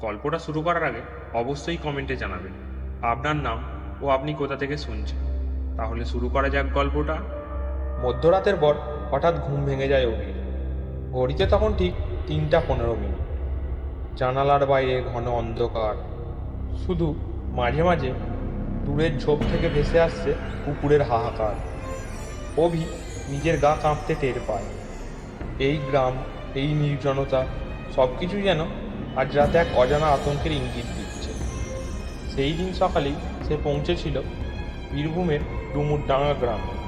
গল্পটা শুরু করার আগে অবশ্যই কমেন্টে জানাবেন। আপনার নাম ও আপনি কোথা থেকে শুনছেন? তাহলে শুরু করা যাক গল্পটা। মধ্যরাতের পর হঠাৎ ঘুম ভেঙে যায় অভির। ঘড়িতে তখন ঠিক তিনটা পনেরো মিনিট। জানালার বাইরে ঘন অন্ধকার। শুধু মাঝে মাঝে দূরের ঝোপ থেকে ভেসে আসছে কুকুরের হাহাকার। অভি নিজের গা কাঁপতে টের পায়। এই গ্রাম, এই নির্জনতা সব কিছুই যেন আজ রাতে এক অজানা আতঙ্কের ইঙ্গিত দিচ্ছে। সেই দিন সকালেই সে পৌঁছেছিল বীরভূমের ডুমুরডাঙ্গা গ্রামে।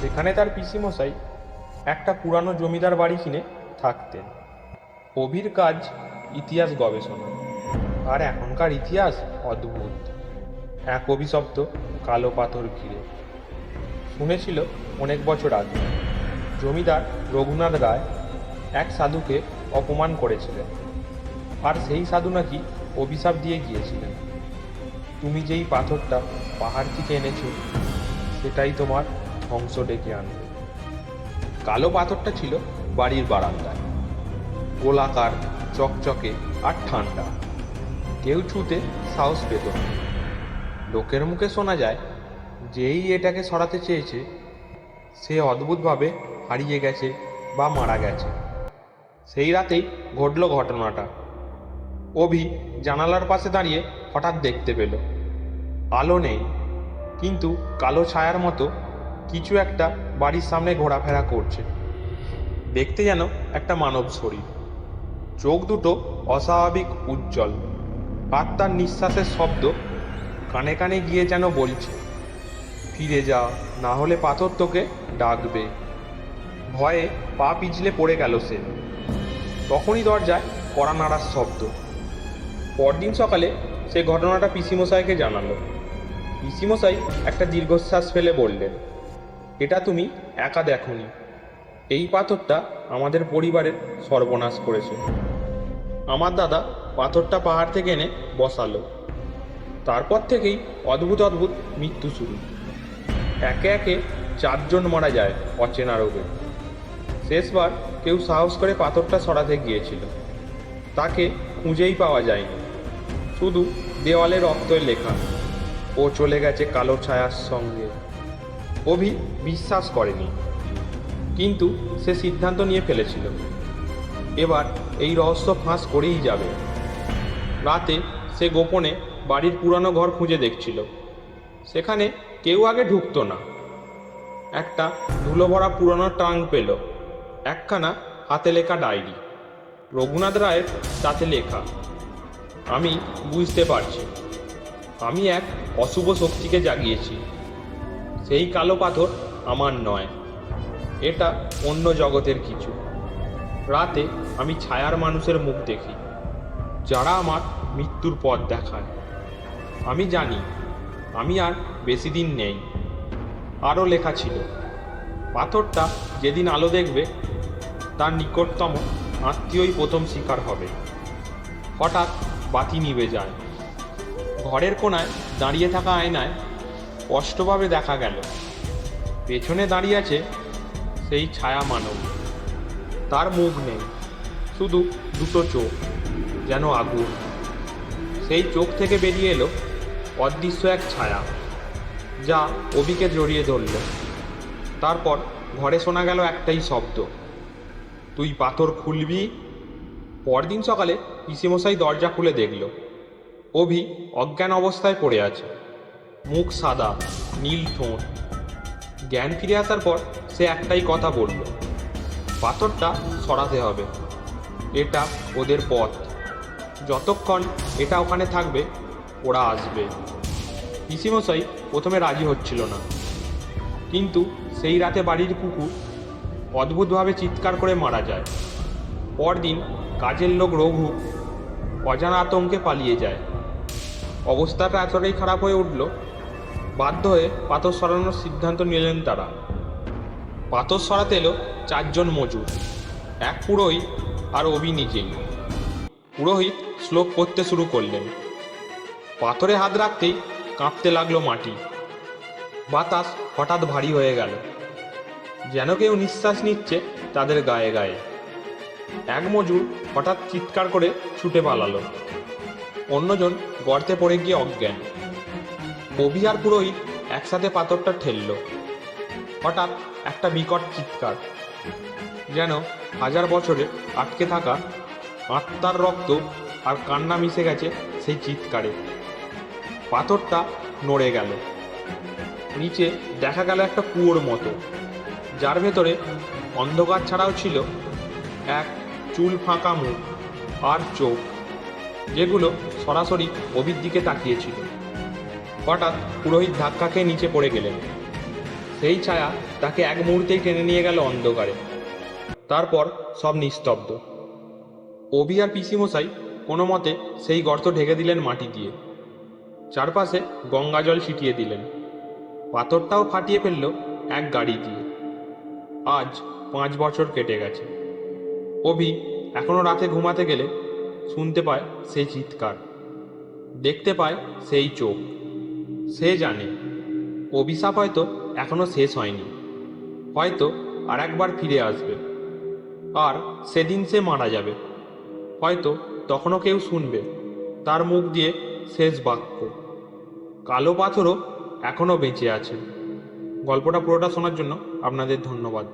সেখানে তার পিসিমশাই একটা পুরানো জমিদার বাড়ি কিনে থাকতেন। অভির কাজ ইতিহাস গবেষণা। আর এখনকার ইতিহাস অদ্ভুত। এক অভিশব্দ কালো পাথর ঘিরে। শুনেছিল অনেক বছর আগে। জমিদার রঘুনাথ রায় এক সাধুকে অপমান করেছিলেন। আর সেই সাধু নাকি অভিশাপ দিয়ে গিয়েছিলেন। তুমি যেই পাথরটা পাহাড় থেকে এনেছো, সেটাই তোমার ধ্বংস ডেকে আনবে। কালো পাথরটা ছিল বাড়ির বারান্দায়। গোলাকার, চকচকে আর ঠান্ডা। কেউ ছুতে সাহস পেত না। লোকের মুখে শোনা যায়, যেই এটাকে সরাতে চেয়েছে, সে অদ্ভুতভাবে হারিয়ে গেছে বা মারা গেছে। সেই রাতেই ঘটল ঘটনাটা। অভি জানালার পাশে দাঁড়িয়ে হঠাৎ দেখতে পেল। আলো নেই, কিন্তু কালো ছায়ার মতো কিছু একটা বাড়ির সামনে ঘোরাফেরা করছে। দেখতে যেন একটা মানব শরীর। চোখ দুটো অস্বাভাবিক উজ্জ্বল। আর তার নিঃশ্বাসের শব্দ কানে কানে গিয়ে যেন বলছে, ফিরে যা, না হলে পাথর তোকে ডাকবে। ভয়ে পা পিছলে পড়ে গেল সে। তখনই দরজায় কড়া নাড়ার শব্দ। পরদিন সকালে সে ঘটনাটা পিসিমশাইকে জানালো। পিসিমশাই একটা দীর্ঘশ্বাস ফেলে বললেন, এটা তুমি একা দেখনি। এই পাথরটা আমাদের পরিবারের সর্বনাশ করেছে। আমার দাদা পাথরটা পাহাড় থেকে এনে বসালো। তারপর থেকেই অদ্ভুত অদ্ভুত মৃত্যু শুরু। একে একে চারজন মারা যায় অচেনা রোগে। শেষবার কেউ সাহস করে পাথরটা সরাতে গিয়েছিল। তাকে খুঁজেই পাওয়া যায়নি। শুধু দেওয়ালে রক্তের লেখা। ও চলে গেছে কালো ছায়ার সঙ্গে। অভি বিশ্বাস করেনি। কিন্তু সে সিদ্ধান্ত নিয়ে ফেলেছিল। এবার এই রহস্য ফাঁস করেই যাবে। রাতে সে গোপনে বাড়ির পুরানো ঘর খুঁজে দেখছিল। সেখানে কেউ আগে ঢুকতো না। একটা ধুলো ভরা পুরানো টাং পেল। একখানা হাতে লেখা ডায়েরি। রঘুনাথ রায়ের তাতে লেখা। আমি বুঝতে পারছি। আমি এক অশুভ শক্তিকে জাগিয়েছি। সেই কালো পাথর আমার নয়। এটা অন্য জগতের কিছু। রাতে আমি ছায়ার মানুষের মুখ দেখি, যারা আমার মৃত্যুর পথ দেখায়। আমি জানি, আমি আর বেশি দিন নেই। আরও লেখা ছিল, পাথরটা যেদিন আলো দেখবে, তার নিকটতম আত্মীয়ই প্রথম শিকার হবে। হঠাৎ বাতি নিভে যায়। ঘরের কোনায় দাঁড়িয়ে থাকা আয়নায় স্পষ্টভাবে দেখা গেল, পেছনে দাঁড়িয়ে আছে সেই ছায়া মানব। তার মুখ নেই, শুধু দুটো চোখ যেন আগুন। সেই চোখ থেকে বেরিয়ে এলো অদৃশ্য এক ছায়া, যা অবিকে জড়িয়ে ধরল। তারপর ঘরে শোনা গেল একটাই শব্দ, তুই পাথর খুলবি? পরদিন সকালে পিসিমশাই দরজা খুলে দেখল। অভি অজ্ঞান অবস্থায় পড়ে আছে। মুখ সাদা, নীল ঠোঁট। জ্ঞান ফিরে আসার পর সে একটাই কথা বলল, পাথরটা সরাতে হবে। এটা ওদের পথ। যতক্ষণ এটা ওখানে থাকবে, ওরা আসবে। পিসিমশাই প্রথমে রাজি হচ্ছিল না। কিন্তু সেই রাতে বাড়ির কুকুর অদ্ভুতভাবে চিৎকার করে মারা যায়। পরদিন কাজের লোক রঘু অজানা আতঙ্কে পালিয়ে যায়। অবস্থাটা এতটাই খারাপ হয়ে উঠল, বাধ্য হয়ে পাথর সরানোর সিদ্ধান্ত নিলেন তারা। পাথর সরাতে এলো চারজন মজুর, এক পুরোহিত আর অভি নিজেই পুরোহিত শ্লোক করতে শুরু করলেন। পাথরে হাত রাখতেই কাঁপতে লাগল মাটি। বাতাস হঠাৎ ভারী হয়ে গেল। যেন কেউ নিঃশ্বাস নিচ্ছে তাদের গায়ে গায়ে। এক মজুর হঠাৎ চিৎকার করে ছুটে পালালো। অন্যজন গর্তে পড়ে গিয়ে অজ্ঞান। অভি আর পুরোহিত একসাথে পাথরটা ঠেলল। হঠাৎ একটা বিকট চিৎকার, যেন হাজার বছরে আটকে থাকা আত্মার রক্ত আর কান্না মিশে গেছে সেই চিৎকারে। পাথরটা নড়ে গেল। নিচে দেখা গেল একটা কুয়োর মতো, যার ভেতরে অন্ধকার ছাড়াও ছিল এক চুল ফাঁকা মুখ, আর চোখ, যেগুলো সরাসরি অভির দিকে তাকিয়েছিল। হঠাৎ পুরোহিত ধাক্কা খেয়ে নিচে পড়ে গেলেন। সেই ছায়া তাকে এক মুহূর্তেই টেনে নিয়ে গেল অন্ধকারে। তারপর সব নিস্তব্ধ। অভি আর পিসিমশাই কোনো মতে সেই গর্ত ঢেকে দিলেন মাটি দিয়ে। চারপাশে গঙ্গা জল ছিটিয়ে দিলেন। পাথরটাও ফাটিয়ে ফেলল এক গাড়ি দিয়ে। আজ পাঁচ বছর কেটে গেছে। অভি এখনও রাতে ঘুমাতে গেলে শুনতে পায় সেই চিৎকার। দেখতে পায় সেই চোখ। সে জানে। অভিশাপ হয়তো এখনও শেষ হয়নি। হয়তো আর একবার ফিরে আসবে। আর সেদিন সে মারা যাবে। হয়তো তখনও কেউ শুনবে তার মুখ দিয়ে শেষ বাক্য। কালো পাথরও এখনও বেঁচে আছে। গল্পটা পুরোটা শোনার জন্য আপনাদের ধন্যবাদ।